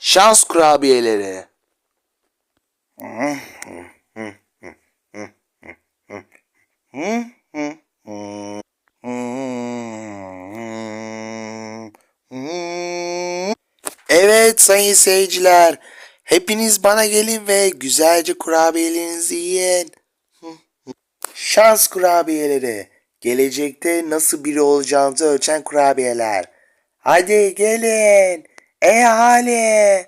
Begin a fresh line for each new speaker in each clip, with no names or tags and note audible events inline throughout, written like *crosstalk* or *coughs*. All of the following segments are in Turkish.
Şans kurabiyeleri. Evet sayın seyirciler. Hepiniz bana gelin ve güzelce kurabiyelerinizi yiyin. Şans kurabiyeleri. Gelecekte nasıl biri olacağınızı ölçen kurabiyeler. Hadi gelin. Ey ahali.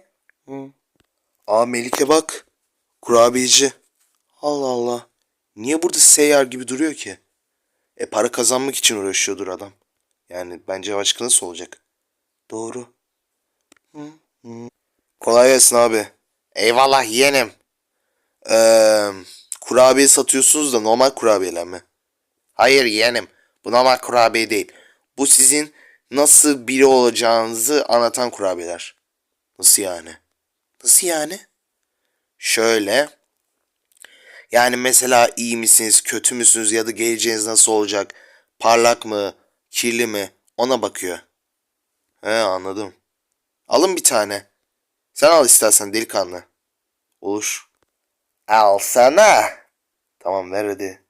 Aa Melike bak. Kurabiyeci. Allah Allah. Niye burada seyyar gibi duruyor ki? E para kazanmak için uğraşıyordur adam. Yani bence başka nasıl olacak? Doğru. Kolay gelsin abi. Eyvallah yeğenim. Ee, kurabiye satıyorsunuz da normal kurabiyeler mi? Hayır yeğenim. Bu normal kurabiye değil. Bu sizin nasıl biri olacağınızı anlatan kurabiyeler. Nasıl yani? Nasıl yani? Şöyle. Yani mesela iyi misiniz, kötü müsünüz ya da geleceğiniz nasıl olacak? Parlak mı, kirli mi? Ona bakıyor. He anladım. Alın bir tane. Sen al istersen delikanlı. Olur. Al sana. Tamam ver hadi.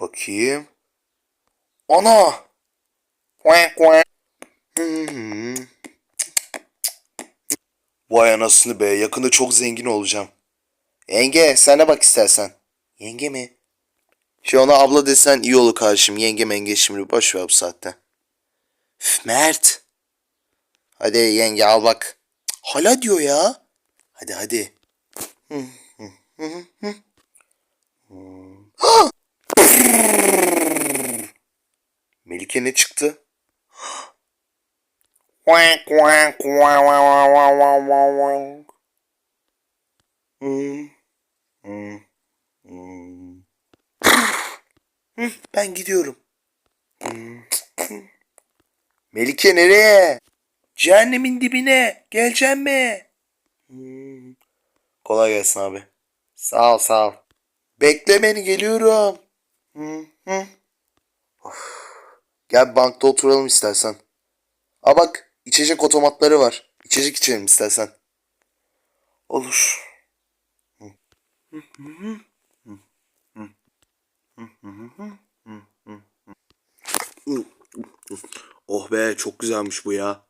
Bakayım. Ana. Quack quack. Hmm. Vay anasını be yakında çok zengin olacağım. Yenge de bak istersen. Yenge mi? Şey ona abla desen iyi olur kardeşim. Yenge menge şimdi boş ver bu saatte. Üf, Mert. Hadi yenge al bak. Hala diyor ya. Hadi hadi. *gasps* Melike ne çıktı? Quack, quack, quack, quack, quack, quack, quack, quack. Hmm, hmm, hmm. Hı, Ben gidiyorum. Hmm. Melike nereye? Cehennemin dibine. Geleceğim mi? Hmm. Kolay gelsin abi. Sağ ol sağ ol. Bekle beni geliyorum. Hı, hı. Gel bankta oturalım istersen. Aa bak içecek otomatları var. İçecek içelim istersen. Olur. Oh be çok güzelmiş bu ya.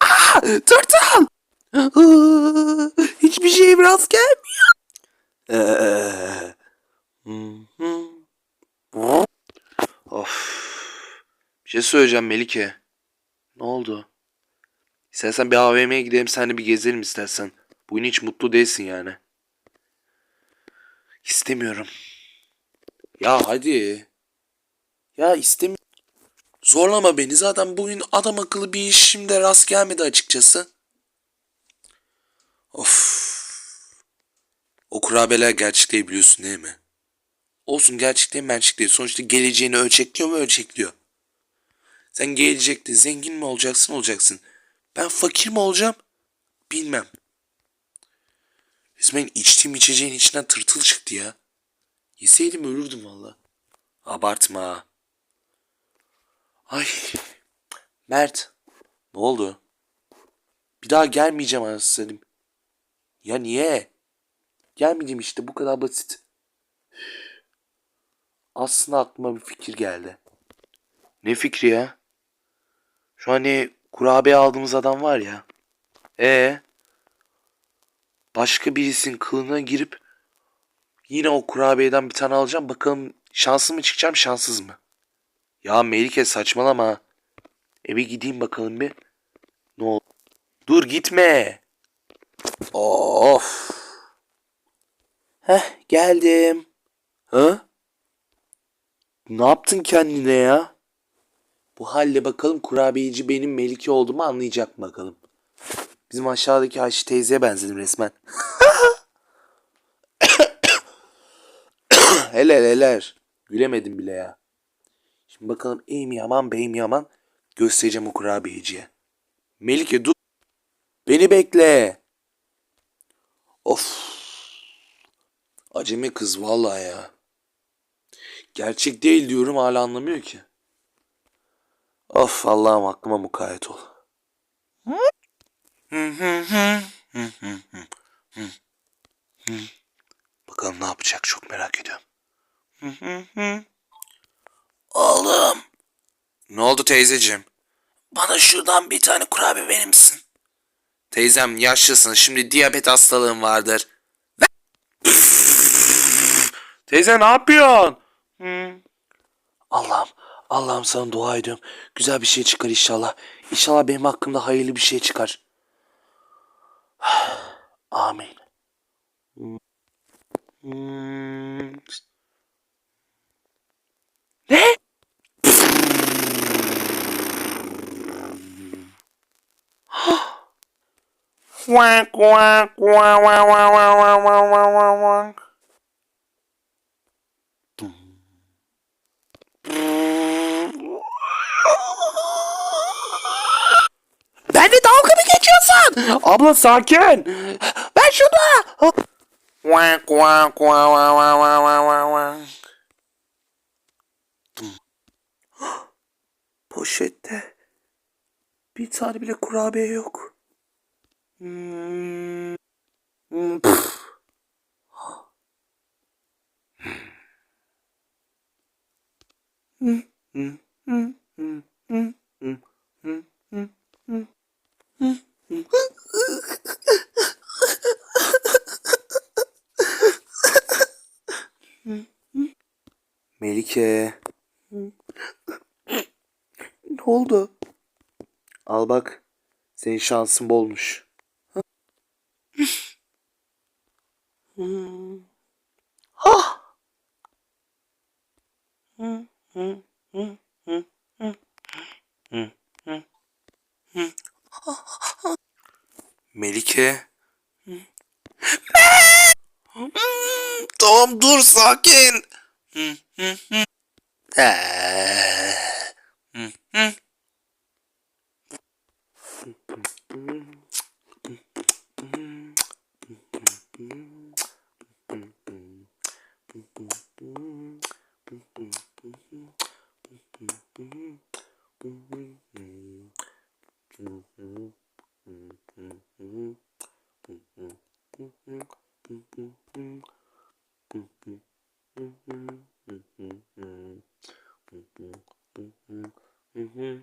Aa, Turtle! Hiçbir şey rast gelmiyor. Of. Bir şey söyleyeceğim Melike. Ne oldu? İstersen bir AVM'ye gidelim sen de bir gezelim istersen. Bugün hiç mutlu değilsin yani. İstemiyorum. Ya hadi. Ya istemiyorum. Zorlama beni zaten bugün adam akıllı bir işimde rast gelmedi açıkçası. Of. O kurabiyeler gerçek değil biliyorsun değil mi? Olsun gerçek değil gerçek değil. Sonuçta geleceğini ölçekliyor mu ölçekliyor. Sen gelecekte zengin mi olacaksın olacaksın. Ben fakir mi olacağım? Bilmem. Resmen içtiğim içeceğin içinden tırtıl çıktı ya. Yeseydim ölürdüm valla. Abartma. Ay. Mert. Ne oldu? Bir daha gelmeyeceğim anasını. Ya niye? Gelmeyeceğim işte bu kadar basit. Aslında aklıma bir fikir geldi. Ne fikri ya? Şu hani kurabiye aldığımız adam var ya. E başka birisinin kılığına girip yine o kurabiyeden bir tane alacağım. Bakalım şanslı mı çıkacağım şanssız mı? Ya Melike saçmalama. Eve gideyim bakalım bir. Ne oldu? Dur gitme. Of. Heh geldim. Ha? Ne yaptın kendine ya? Bu halle bakalım kurabiyeci benim Melike olduğumu anlayacak mı bakalım. Bizim aşağıdaki Ayşe teyzeye benzedim resmen. *coughs* Helal heler. Gülemedim bile ya. Şimdi bakalım iyi mi yaman bey mi yaman göstereceğim o kurabiyeciye. Melike dur. Beni bekle. Of. Acemi kız vallahi ya. Gerçek değil diyorum hala anlamıyor ki. Of Allah'ım aklıma mukayyet ol. Bakalım ne yapacak çok merak ediyorum. Oğlum. Ne oldu teyzeciğim? Bana şuradan bir tane kurabiye verir misin? Teyzem yaşlısın şimdi diyabet hastalığın vardır. *laughs* Teyze ne yapıyorsun? Allah'ım, Allah'ım sana dua ediyorum. Güzel bir şey çıkar inşallah. İnşallah benim hakkımda hayırlı bir şey çıkar. Amin. Hmm. Ne? Quack, quack, quack, quack, quack, quack, quack, quack, quack, quack. Benle dalga mı geçiyorsun? Abla sakin. Ben şunu. Quack, quack, quack, quack, quack, quack, quack. Poşette bir tane bile kurabiye yok. Hmm. Hmm. Hmm, hmm, hmm, hmm, hmm, hmm, hmm, Melike. Ne oldu? Al bak. Senin şansın bolmuş. Ah! tehlike. tamam dur sakin. Mm-hmm. 嗯嗯嗯哼。